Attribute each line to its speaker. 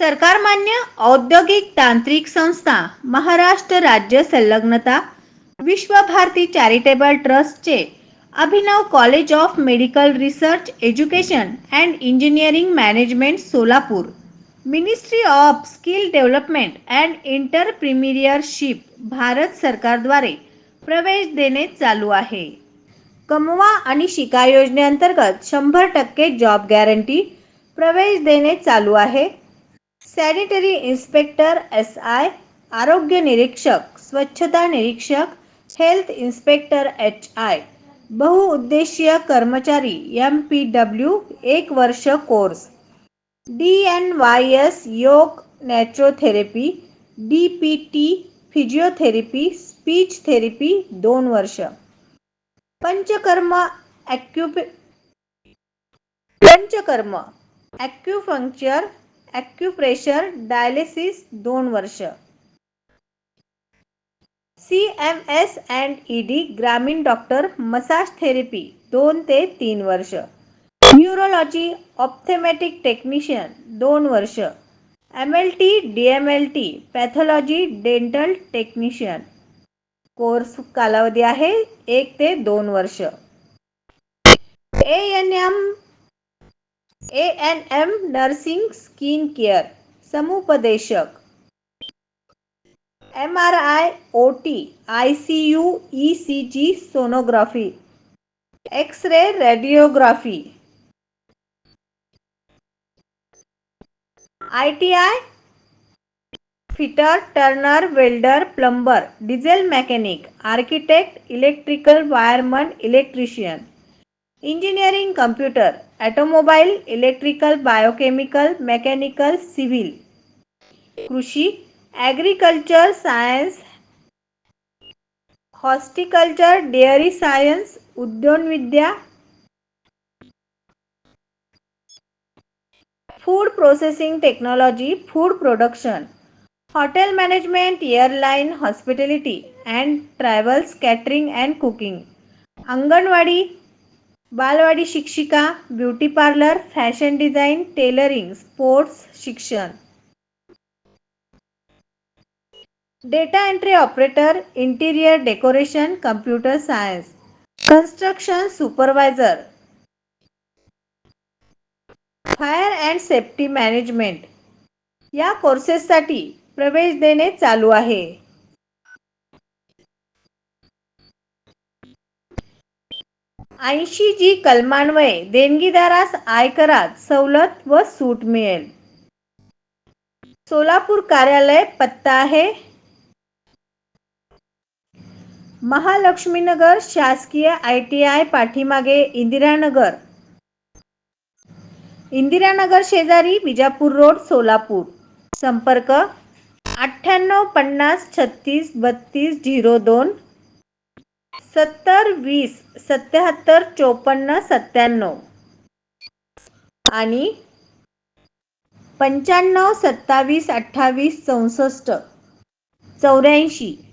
Speaker 1: सरकारमान्य औद्योगिक तांत्रिक संस्था महाराष्ट्र राज्य संलग्नता विश्वभारती चॅरिटेबल ट्रस्टचे Abhinav college of medical research education and engineering management Solapur ministry of skill development and entrepreneurship Bharat सरकारद्वारे प्रवेश देणे चालू आहे. कमवा आणि शिका योजनेअंतर्गत शंभर टक्के जॉब गॅरंटी प्रवेश देणे चालू आहे. सॅनिटरी इन्स्पेक्टर एस आय आरोग्य निरीक्षक स्वच्छता निरीक्षक हेल्थ इन्स्पेक्टर एच आय बहुउद्देशीय कर्मचारी एम पी डब्ल्यू एक वर्ष course D N Y S yoga naturotherapy D P T physiotherapy speech therapy दोन वर्ष. पंचकर्म ॲक्युप पंचकर्म ॲक्युफंक्चर ॲक्युप्रेशर डायलिसिस दोन वर्ष. C M S and E D ग्रामीण डॉक्टर मसाज थेरपी दोन ते तीन वर्ष. न्यूरोलॉजी ऑप्थेमॅटिक टेक्निशियन दोन वर्ष. M L T D M L T pathology dental technician course कालावधी आहे एक ते दोन वर्ष. A N M A N M nursing skin care समुपदेशक M R I O T I C U E C G sonography X ray radiography I T I fitter turner welder plumber diesel mechanic architect electrical wireman electrician engineering computer automobile electrical biochemical mechanical civil कृषी agriculture science horticulture dairy science उद्योनविद्या food processing technology food production hotel management airline hospitality and travels catering and cooking anganwadi बालवाडी शिक्षिका beauty parlour fashion design tailoring sports शिक्षण. Data entry operator interior decoration computer science construction supervisor fire and safety management या कोर्सेससाठी प्रवेश देणे चालू आहे. ऐंशी जी कलमान्वये देणगीदारास आयकरात सवलत व सूट मिळेल. सोलापूर कार्यालय पत्ता आहे. महालक्ष्मीनगर शासकीय आय टी आय पाठीमागे इंदिरानगर. इंदिरानगर शेजारी विजापूर रोड सोलापूर. संपर्क अठ्ठ्याण्णव पन्नास छत्तीस बत्तीस झिरो दोन सत्तर वीस सत्याहत्तर चोपन्न सत्त्याण्णव. आणि पंच्याण्णव सत्तावीस अठ्ठावीस चौसष्ट. चौऱ्याऐंशी.